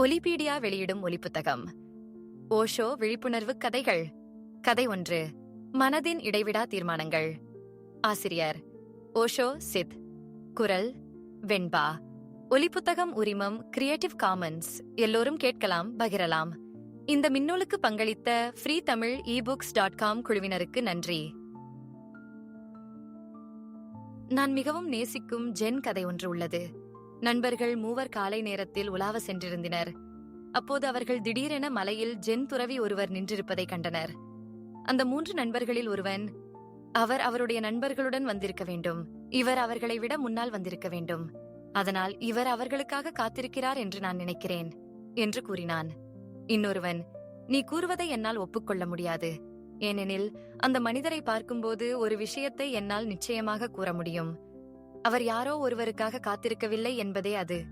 ஒலிபீடியா வெளியிடும் ஒலிப்புத்தகம். ஓஷோ விழிப்புணர்வு கதைகள். கதை ஒன்று. மனதின் இடைவிடா தீர்மானங்கள். ஆசிரியர். ஓஷோ சித். குரல். வெண்பா. ஒலிப்புத்தகம் உரிமம் கிரியேட்டிவ் காமன்ஸ் எல்லோரும் கேட்கலாம் பகிரலாம். இந்த மின்னூலுக்கு பங்களித்த free Tamil ebooks dot com குழுவினருக்கு நன்றி. நான் மிகவும் நேசிக்கும் ஜென் கதை ஒன்று உள்ளது. நண்பர்கள் மூவர் காலை நேரத்தில் உலாவ சென்றிருந்தனர். அப்போது அவர்கள் திடீரென மலையில் ஜென் துறவி ஒருவர் நின்றிருப்பதை கண்டனர். அந்த மூன்று நண்பர்களில் ஒருவன் அவர் அவருடைய நண்பர்களுடன் வந்திருக்க வேண்டும். இவர் அவர்களை விட முன்னால் வந்திருக்க வேண்டும். அதனால் இவர் அவர்களுக்காக காத்திருக்கிறார் என்று நான் நினைக்கிறேன் என்று கூறினான். இன்னொருவன் நீ கூறுவதை என்னால் ஒப்புக்கொள்ள முடியாது. ஏனெனில் அந்த மனிதரை பார்க்கும்போது ஒரு விஷயத்தை என்னால் நிச்சயமாக கூற முடியும். அவர் யாரோ ஒருவருக்காக காத்திருக்கவில்லை என்பதே அது.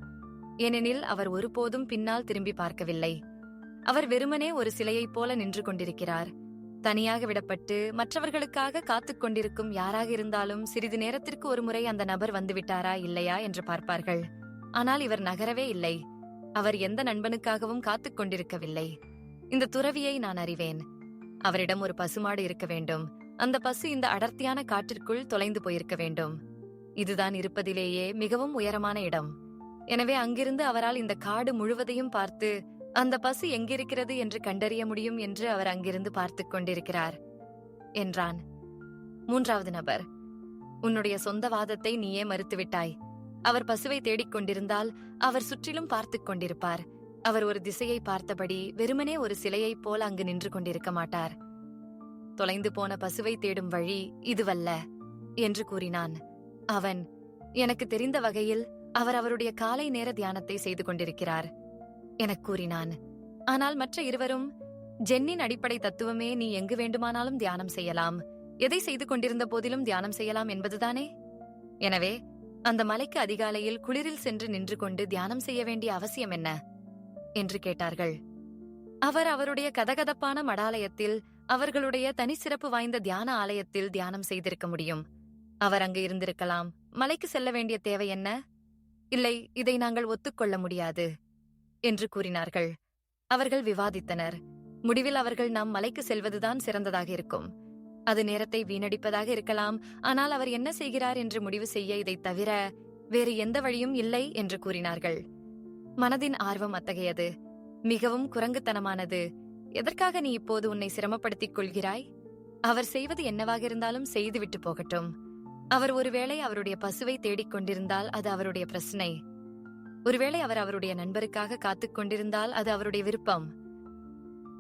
ஏனெனில் அவர் ஒருபோதும் பின்னால் திரும்பி பார்க்கவில்லை. அவர் வெறுமனே ஒரு சிலையைப் போல நின்று கொண்டிருக்கிறார். தனியாக விடப்பட்டு மற்றவர்களுக்காக காத்துக் கொண்டிருக்கும் யாராக இருந்தாலும் சிறிது நேரத்திற்கு ஒருமுறை அந்த நபர் வந்துவிட்டாரா இல்லையா என்று பார்ப்பார்கள். ஆனால் இவர் நகரவே இல்லை. அவர் எந்த நண்பனுக்காகவும் காத்துக் கொண்டிருக்கவில்லை. இந்த துறவியை நான் அறிவேன். அவரிடம் ஒரு பசுமாடு இருக்க வேண்டும். அந்த பசு இந்த அடர்த்தியான காட்டிற்குள் தொலைந்து போயிருக்க வேண்டும். இதுதான் இருப்பதிலேயே மிகவும் உயரமான இடம். எனவே அங்கிருந்து அவரால் இந்த காடு முழுவதையும் பார்த்து அந்த பசு எங்கிருக்கிறது என்று கண்டறிய முடியும் என்று அவர் அங்கிருந்து பார்த்துக் கொண்டிருக்கிறார் என்றான். மூன்றாவது நபர் உன்னுடைய சொந்த வாதத்தை நீயே மறுத்துவிட்டாய். அவர் பசுவை தேடிக் கொண்டிருந்தால் அவர் சுற்றிலும் பார்த்துக் கொண்டிருப்பார். அவர் ஒரு திசையை பார்த்தபடி வெறுமனே ஒரு சிலையைப் போல் அங்கு நின்று கொண்டிருக்க மாட்டார். தொலைந்து போன பசுவை தேடும் வழி இதுவல்ல என்று கூறினான். அவன் எனக்கு தெரிந்த வகையில் அவர் அவருடைய காலை நேர தியானத்தை செய்து கொண்டிருக்கிறார் எனக் கூறினான். ஆனால் மற்ற இருவரும் ஜென்னின் அடிப்படை தத்துவமே நீ எங்கு வேண்டுமானாலும் தியானம் செய்யலாம். எதை செய்து கொண்டிருந்த போதிலும் தியானம் செய்யலாம் என்பதுதானே? எனவே அந்த மலைக்கு அதிகாலையில் குளிரில் சென்று நின்று கொண்டு தியானம் செய்ய வேண்டிய அவசியம் என்ன? என்று கேட்டார்கள். அவர் அவருடைய கதகதப்பான மடாலயத்தில் அவர்களுடைய தனிச்சிறப்பு வாய்ந்த தியான ஆலயத்தில் தியானம் செய்திருக்க முடியும். அவர் அங்கு இருந்திருக்கலாம். மலைக்கு செல்ல வேண்டிய தேவை என்ன? இல்லை இதை நாங்கள் ஒத்துக்கொள்ள முடியாது என்று கூறினார்கள். அவர்கள் விவாதித்தனர். முடிவில் அவர்கள் நாம் மலைக்கு செல்வதுதான் சிறந்ததாக இருக்கும். அது நேரத்தை வீணடிப்பதாக இருக்கலாம். ஆனால் அவர் என்ன செய்கிறார் என்று முடிவு செய்ய இதை தவிர வேறு எந்த வழியும் இல்லை என்று கூறினார்கள். மனதின் ஆர்வம் அத்தகையது. மிகவும் குரங்குத்தனமானது. எதற்காக நீ இப்போது உன்னை சிரமப்படுத்திக் கொள்கிறாய்? அவர் செய்வது என்னவாக இருந்தாலும் செய்துவிட்டு போகட்டும். அவர் ஒருவேளை அவருடைய பசுவை தேடிக் கொண்டிருந்தால் அது அவருடைய பிரச்சனை. ஒருவேளை அவர் அவருடைய நண்பருக்காக காத்துக் கொண்டிருந்தால் அது அவருடைய விருப்பம்.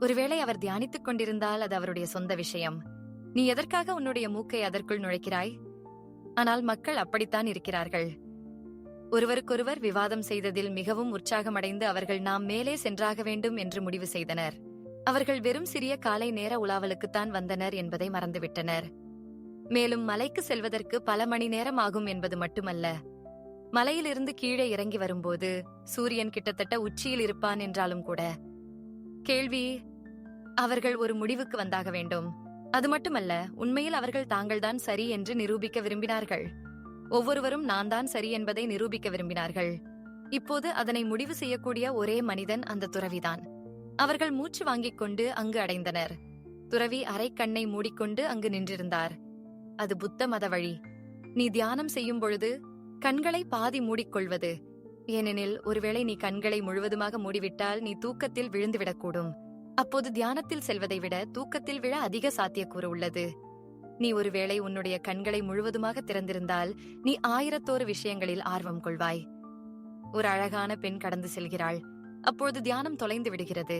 ஒருவேளை அவர் தியானித்துக் கொண்டிருந்தால் அது அவருடைய சொந்த விஷயம். நீ எதற்காக உன்னுடைய மூக்கை அதற்குள் நுழைக்கிறாய்? ஆனால் மக்கள் அப்படித்தான் இருக்கிறார்கள். ஒருவருக்கொருவர் விவாதம் செய்ததில் மிகவும் உற்சாகமடைந்து அவர்கள் நாம் மேலே சென்றாக வேண்டும் என்று முடிவு செய்தனர். அவர்கள் வெறும் சிறிய காலை நேர உலாவலுக்குத்தான் வந்தனர் என்பதை மறந்துவிட்டனர். மேலும் மலைக்கு செல்வதற்கு பல மணி நேரம் ஆகும் என்பது மட்டுமல்ல. மலையிலிருந்து கீழே இறங்கி வரும்போது சூரியன் கிட்டத்தட்ட உச்சியில் இருப்பான் என்றாலும் கூட. கேள்வி அவர்கள் ஒரு முடிவுக்கு வந்தாக வேண்டும். அது மட்டுமல்ல உண்மையில் அவர்கள் தாங்கள்தான் சரி என்று நிரூபிக்க விரும்பினார்கள். ஒவ்வொருவரும் நான் தான் சரி என்பதை நிரூபிக்க விரும்பினார்கள். இப்போது அதனை முடிவு செய்யக்கூடிய ஒரே மனிதன் அந்த துறவிதான். அவர்கள் மூச்சு வாங்கிக் கொண்டு அங்கு அடைந்தனர். துறவி அரைக்கண்ணை மூடிக்கொண்டு அங்கு நின்றிருந்தார். அது புத்த மத வழி. நீ தியானம் செய்யும் பொழுது கண்களை பாதி மூடிக்கொள்வது. ஏனெனில் ஒருவேளை நீ கண்களை முழுவதுமாக மூடிவிட்டால் நீ தூக்கத்தில் விழுந்துவிடக்கூடும். அப்போது தியானத்தில் செல்வதை விட தூக்கத்தில் விழ அதிக சாத்தியக்கூறு உள்ளது. நீ ஒருவேளை உன்னுடைய கண்களை முழுவதுமாக திறந்திருந்தால் நீ ஆயிரத்தோரு விஷயங்களில் ஆர்வம் கொள்வாய். ஒரு அழகான பெண் கடந்து செல்கிறாள். அப்பொழுது தியானம் தொலைந்து விடுகிறது.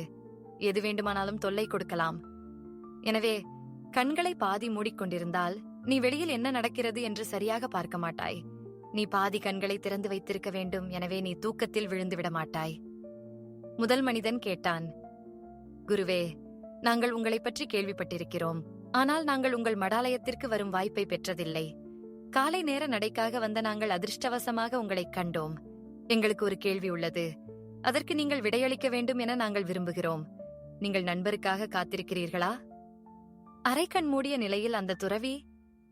எது வேண்டுமானாலும் தொல்லை கொடுக்கலாம். எனவே கண்களை பாதி மூடிக்கொண்டிருந்தால் நீ வெளியில் என்ன நடக்கிறது என்று சரியாக பார்க்க மாட்டாய். நீ பாதி கண்களை திறந்து வைத்திருக்க வேண்டும் எனவே நீ தூக்கத்தில் விழுந்து விட மாட்டாய். முதல் மனிதன் கேட்டான் குருவே நாங்கள் உங்களைப் பற்றி கேள்விப்பட்டிருக்கிறோம். ஆனால் நாங்கள் உங்கள் மடாலயத்திற்கு வரும் வாய்ப்பை பெற்றதில்லை. காலை நேர நடைக்காக வந்த நாங்கள் அதிர்ஷ்டவசமாக உங்களைக் கண்டோம். எங்களுக்கு ஒரு கேள்வி உள்ளது. அதற்கு நீங்கள் விடையளிக்க வேண்டும் என நாங்கள் விரும்புகிறோம். நீங்கள் நண்பருக்காக காத்திருக்கிறீர்களா? அரைக்கண் மூடிய நிலையில் அந்த துறவி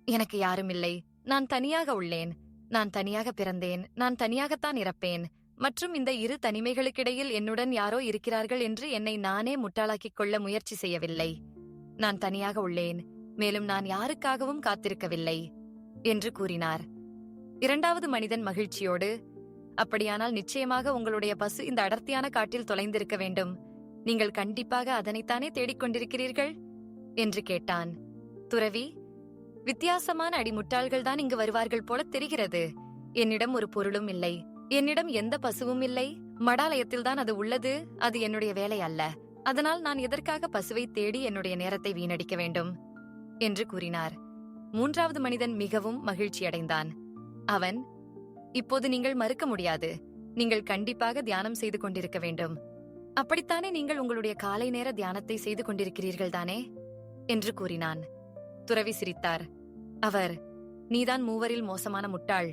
எனக்கு யாரும் இல்லை. நான் தனியாக உள்ளேன். நான் தனியாக பிறந்தேன். நான் தனியாகத்தான் இறப்பேன். மற்றும் இந்த இரு தனிமைகளுக்கிடையில் என்னுடன் யாரோ இருக்கிறார்கள் என்று என்னை நானே முட்டாளாக்கிக் கொள்ள முயற்சி செய்யவில்லை. நான் தனியாக உள்ளேன். மேலும் நான் யாருக்காகவும் காத்திருக்கவில்லை என்று கூறினார். இரண்டாவது மனிதன் மகிழ்ச்சியோடு அப்படியானால் நிச்சயமாக உங்களுடைய பசு இந்த அடர்த்தியான காட்டில் தொலைந்திருக்க வேண்டும். நீங்கள் கண்டிப்பாக அதனைத்தானே தேடிக்கொண்டிருக்கிறீர்கள்? என்று கேட்டான். துறவி வித்தியாசமான அடிமுட்டாள்கள் தான் இங்கு வருவார்கள் போல தெரிகிறது. என்னிடம் ஒரு பொருளும் இல்லை. என்னிடம் எந்த பசுவும் இல்லை. மடாலயத்தில் தான் அது உள்ளது. அது என்னுடைய வேலை அல்ல. அதனால் நான் எதற்காக பசுவை தேடி என்னுடைய நேரத்தை வீணடிக்க வேண்டும்? என்று கூறினார். மூன்றாவது மனிதன் மிகவும் மகிழ்ச்சியடைந்தான் அவன் இப்போது நீங்கள் மறுக்க முடியாது. நீங்கள் கண்டிப்பாக தியானம் செய்து கொண்டிருக்க வேண்டும். அப்படித்தானே நீங்கள் உங்களுடைய காலை நேர தியானத்தை செய்து கொண்டிருக்கிறீர்கள் தானே? என்று கூறினான். துறவி சிரித்தார். அவர் நீதான் மூவரில் மோசமான முட்டாள்.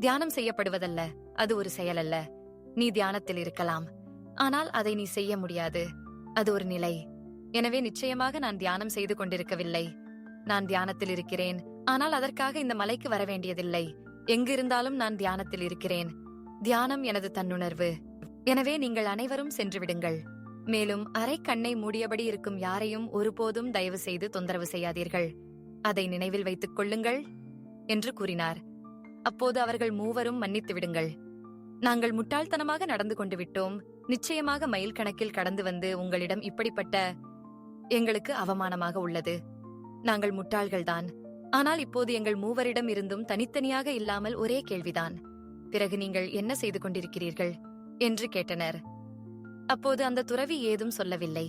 தியானம் செய்யப்படுவதல்ல அது ஒரு செயல் அல்ல நீ தியானத்தில் இருக்கலாம். ஆனால் அதை நீ செய்ய முடியாது. அது ஒரு நிலை. எனவே நிச்சயமாக நான் தியானம் செய்து கொண்டிருக்கவில்லை. நான் தியானத்தில் இருக்கிறேன். ஆனால் அதற்காக இந்த மலைக்கு வர வேண்டியதில்லை. எங்கிருந்தாலும் நான் தியானத்தில் இருக்கிறேன். தியானம் எனது தன்னுணர்வு. எனவே நீங்கள் அனைவரும் சென்று விடுங்கள். மேலும் அரை கண்ணை மூடியபடி இருக்கும் யாரையும் ஒருபோதும் தயவு செய்து தொந்தரவு செய்யாதீர்கள். அதை நினைவில் வைத்துக் கொள்ளுங்கள் என்று கூறினார். அப்போது அவர்கள் மூவரும் மன்னித்து விடுங்கள். நாங்கள் முட்டாள்தனமாக நடந்து கொண்டு விட்டோம். நிச்சயமாக மைல் கணக்கில் கடந்து வந்து உங்களிடம் இப்படிப்பட்ட எங்களுக்கு அவமானமாக உள்ளது. நாங்கள் முட்டாள்கள்தான். ஆனால் இப்போது எங்கள் மூவரிடம் இருந்தும் தனித்தனியாக இல்லாமல் ஒரே கேள்விதான். பிறகு நீங்கள் என்ன செய்து கொண்டிருக்கிறீர்கள்? என்று கேட்டனர். அப்போது அந்த துறவி ஏதும் சொல்லவில்லை.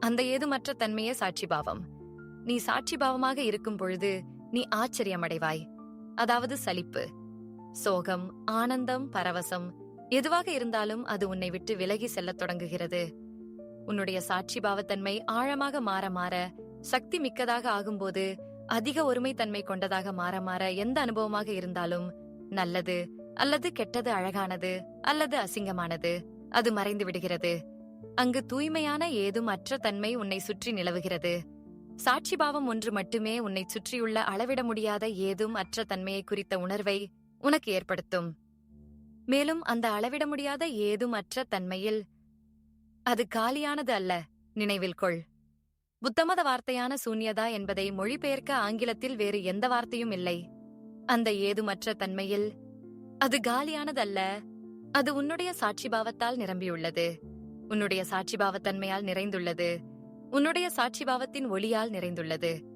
அந்த ஏதுமற்ற தன்மையே சாட்சிபாவம் நீ சாட்சிபாவமாக இருக்கும் பொழுது நீ ஆச்சரியமடைவாய். அதாவது சலிப்பு சோகம் ஆனந்தம் பரவசம் எதுவாக இருந்தாலும் அது உன்னை விட்டு விலகி செல்லத் தொடங்குகிறது. உன்னுடைய சாட்சிபாவத்தன்மை ஆழமாக மாற மாற சக்தி மிக்கதாக ஆகும்போது அதிக ஒருமைத்தன்மை கொண்டதாக மாற மாற எந்த அனுபவமாக இருந்தாலும் நல்லது அல்லது கெட்டது அழகானது அல்லது அசிங்கமானது அது மறைந்து விடுகிறது. அங்கு தூய்மையான ஏதும் அற்ற தன்மை உன்னை சுற்றி நிலவுகிறது. சாட்சிபாவம் ஒன்று மட்டுமே உன்னை சுற்றியுள்ள அளவிட முடியாத ஏதும் அற்ற தன்மையை குறித்த உணர்வை உனக்கு ஏற்படுத்தும். மேலும் அந்த அளவிட முடியாத ஏதும் அற்ற தன்மையில் அது காலியானது அல்ல. நினைவில் கொள். புத்தமத வார்த்தையான சூன்யதா என்பதை மொழிபெயர்க்க ஆங்கிலத்தில் வேறு எந்த வார்த்தையும் இல்லை. அந்த ஏதுமற்ற தன்மையில் அது காலியானதல்ல அது உன்னுடைய சாட்சிபாவத்தால் நிரம்பியுள்ளது. உன்னுடைய சாட்சிபாவத்தன்மையால் நிறைந்துள்ளது. உன்னுடைய சாட்சிபாவத்தின் ஒளியால் நிறைந்துள்ளது.